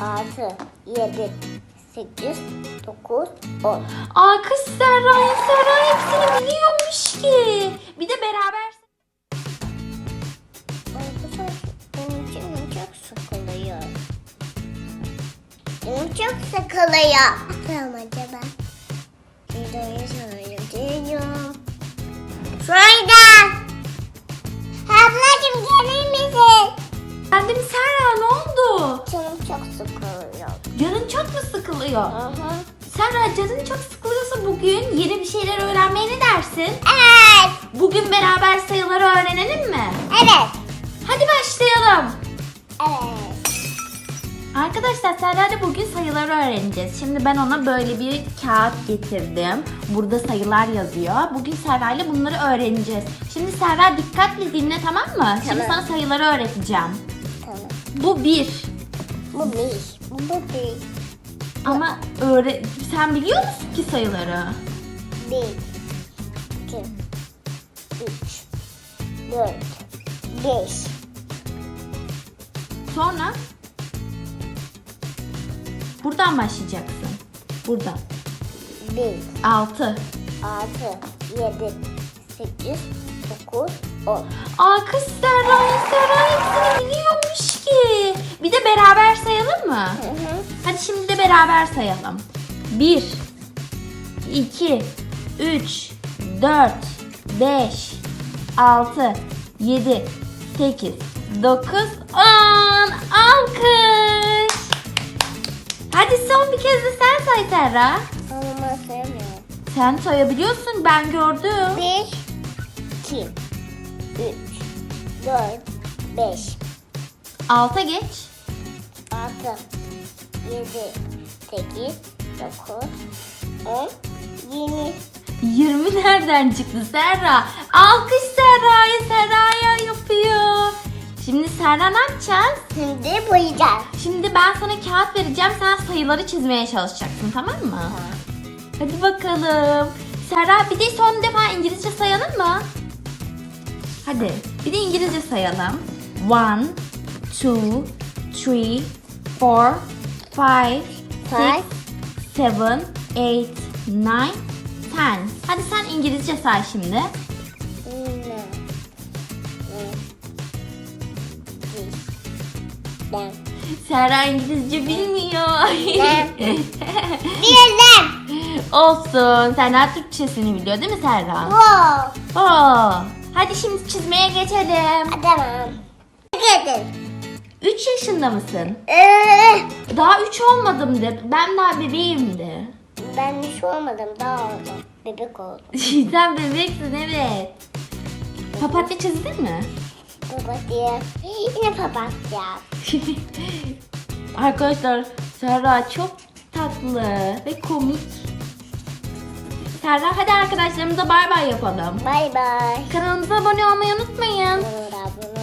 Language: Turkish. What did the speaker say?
altı, yedi, sekiz, dokuz, on. Aa kız Serra, Serra hepsini biliyormuş ki. Bir de beraber Arkadaşlar benim canım çok sıkılıyor. Canım çok sıkılıyor. Tamam acaba. Videoyu çok sıkılıyor. Canın çok mu sıkılıyor? Hı hı. Serra canın çok sıkılıyorsa bugün yeni bir şeyler öğrenmeye ne dersin? Evet. Bugün beraber sayıları öğrenelim mi? Evet. Hadi başlayalım. Evet. Arkadaşlar Serra'yla bugün sayıları öğreneceğiz. Şimdi ben ona böyle bir kağıt getirdim. Burada sayılar yazıyor. Bugün Serra'yla bunları öğreneceğiz. Şimdi Serra dikkatle dinle tamam mı? Şimdi Tamam. sana sayıları öğreteceğim. Tamam. Bu bir. Bu bir. Bu bir. Ama öğre sen biliyor musun ki sayıları? Bir. iki, Üç. Dört. Beş. Sonra buradan başlayacaksın. Buradan. Bir. Altı. Altı. Yedi. Sekiz. Dokuz. On. Aa kız Serra, Serra hepsini biliyormuş ki. Bir de beraber sayalım mı? Hı hı. Hadi şimdi de beraber sayalım. 1 2 3 4 5 6 7 8 9 10 Alkış. Hadi son bir kez de sen say Serra. Ama sevmiyorum. Sen sayabiliyorsun ben gördüm. Bir. iki, Üç. Dört. Beş. Alta geç. Altı. Yedi. Sekiz. Dokuz. On. Yirmi. 20 nereden çıktı Serra? Alkış Serra'ya Serra'ya yapıyor. Şimdi Serra ne yapacağız? Şimdi boyayacağız. Şimdi ben sana kağıt vereceğim. Sen sayıları çizmeye çalışacaksın tamam mı? Hadi bakalım. Serra bir de son defa İngilizce sayalım mı? Hadi bir de İngilizce sayalım. One, two, three, four, five, Five. six, seven, eight, nine, ten. Hadi sen İngilizce say şimdi. Ben. Serra İngilizce bilmiyor. Ne? Birden. Olsun. Serra Türkçesini biliyor değil mi Serra? Wow. Oo. Hadi şimdi çizmeye geçelim. Tamam. Gidin. 3 yaşında mısın? Ee, Daha 3 olmadım de. Ben daha bebeğim de. ben hiç olmadım daha oldum. Bebek oldum. Sen bebeksin evet. Papatya çizdin mi? Papatya. Yine papatya. Arkadaşlar Serra çok tatlı ve komik. Serra hadi arkadaşlarımıza bay bay yapalım. Bay bay. Kanalımıza abone olmayı unutmayın. Da bunu